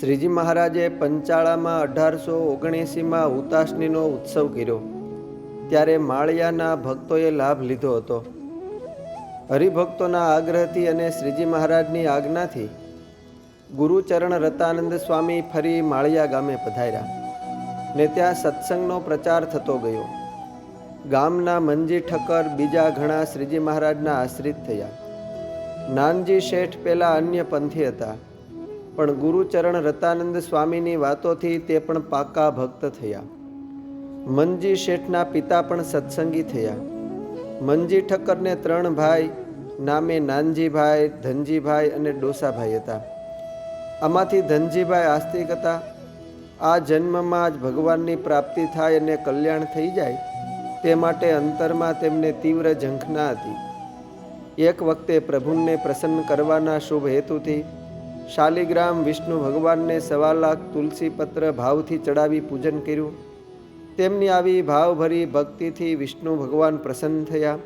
શ્રીજી મહારાજે પંચાળામાં અઢારસો ઓગણએંસીમાં ઉતાસનીનો ઉત્સવ કર્યો. ત્યારે માળિયાના ભક્તોએ લાભ લીધો હતો. હરિભક્તોના આગ્રહથી અને શ્રીજી મહારાજની આજ્ઞાથી ગુરુચરણ રતાનંદ સ્વામી ફરી માળિયા ગામે પધાર્યા ને ત્યાં સત્સંગનો પ્રચાર થતો ગયો. ગામના મંજી ઠક્કર બીજા ઘણા શ્રીજી મહારાજના આશ્રિત થયા. નાનજી શેઠ પહેલાં અન્ય પંથી હતા. પણ ગુરુચરણ રતાનંદ સ્વામીની વાતોથી તે પણ પાકા ભક્ત થયા. મનજી શેઠના પિતા પણ સત્સંગી થયા. મનજી ઠક્કરને ત્રણ ભાઈ, નામે નાનજીભાઈ, ધનજીભાઈ અને ડોસાભાઈ હતા. આમાંથી ધનજીભાઈ આસ્તિક હતા. આ જન્મમાં જ ભગવાનની પ્રાપ્તિ થાય અને કલ્યાણ થઈ જાય, તે માટે અંતરમાં તેમને તીવ્ર ઝંખના હતી. એક વખતે પ્રભુને પ્રસન્ન કરવાના શુભ હેતુથી શાલિગ્રામ વિષ્ણુ ભગવાનને સવા લાખ તુલસી પત્ર ભાવથી ચડાવી પૂજન કર્યું. તેમની આવી ભાવભરી ભક્તિથી વિષ્ણુ ભગવાન પ્રસન્ન થયા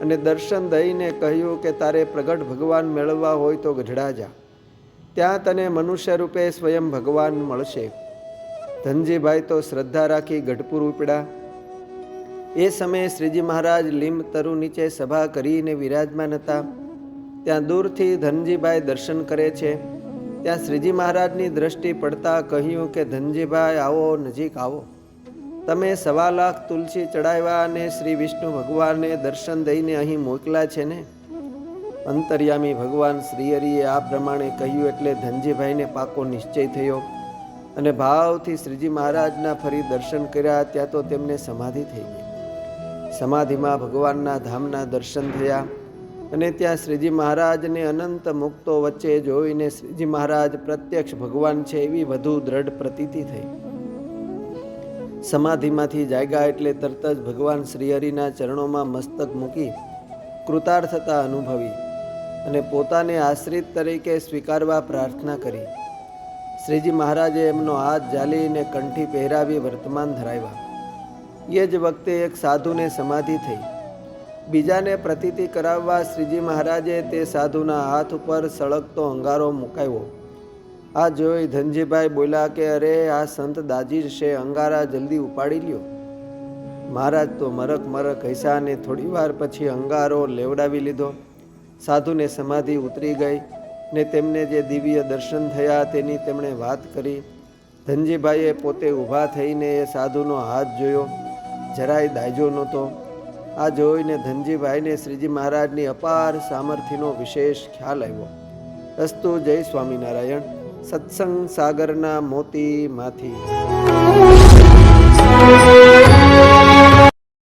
અને દર્શન દઈને કહ્યું કે તારે પ્રગટ ભગવાન મેળવવા હોય તો ગઢડા જા. ત્યાં તને મનુષ્ય રૂપે સ્વયં ભગવાન મળશે. ધનજીભાઈ તો શ્રદ્ધા રાખી ગઢપુર ઉપડ્યા. એ સમયે શ્રીજી મહારાજ લીમ તરુ નીચે સભા કરીને વિરાજમાન હતા. ત્યાં દૂરથી ધનજીભાઈ દર્શન કરે છે. ત્યાં શ્રીજી મહારાજની દ્રષ્ટિ પડતા કહ્યું કે, ધનજીભાઈ, આવો, નજીક આવો. તમે સવા લાખ તુલસી ચડાવ્યા અને શ્રી વિષ્ણુ ભગવાનને દર્શન દઈને અહીં મોકલા છે ને? અંતર્યામી ભગવાન શ્રીહરિએ આ પ્રમાણે કહ્યું એટલે ધનજીભાઈને પાકો નિશ્ચય થયો અને ભાવથી શ્રીજી મહારાજના ફરી દર્શન કર્યા. ત્યાં તો તેમને સમાધિ થઈ ગઈ. સમાધિમાં ભગવાનના ધામના દર્શન થયા. અને ત્યાં શ્રીજી મહારાજને અનંત મુક્તો વચ્ચે જોઈને શ્રીજી મહારાજ પ્રત્યક્ષ ભગવાન છે એવી વધુ દ્રઢ પ્રતીતિ થઈ. સમાધિમાંથી જાગ્યા એટલે તરત જ ભગવાન શ્રીહરિના ચરણોમાં મસ્તક મૂકી કૃતાર્થતા અનુભવી અને પોતાને આશ્રિત તરીકે સ્વીકારવા પ્રાર્થના કરી. શ્રીજી મહારાજે એમનો હાથ જાલીને કંઠી પહેરાવી વર્તમાન ધરાવ્યા. એ જ વખતે એક સાધુને સમાધિ થઈ. બીજાને પ્રતીતિ કરાવવા શ્રીજી મહારાજે તે સાધુના હાથ ઉપર સળગતો અંગારો મુકાવ્યો. આ જોઈ ધનજીભાઈ બોલ્યા કે, અરે, આ સંત દાજી છે, અંગારા જલ્દી ઉપાડી લ્યો. મહારાજ તો મરક મરક હૈસા અને થોડી વાર પછી અંગારો લેવડાવી લીધો. સાધુને સમાધિ ઉતરી ગઈ ને તેમને જે દિવ્ય દર્શન થયા તેની તેમણે વાત કરી. ધનજીભાઈએ પોતે ઊભા થઈને એ સાધુનો હાથ જોયો. જરાય દાયજો નહોતો. આ જોઈને ધનજીભાઈને શ્રીજી મહારાજની અપાર સામર્થ્યનો વિશેષ ખ્યાલ આવ્યો. અસ્તુ જય સ્વામિનારાયણ. સત્સંગ સાગરના મોતીમાંથી.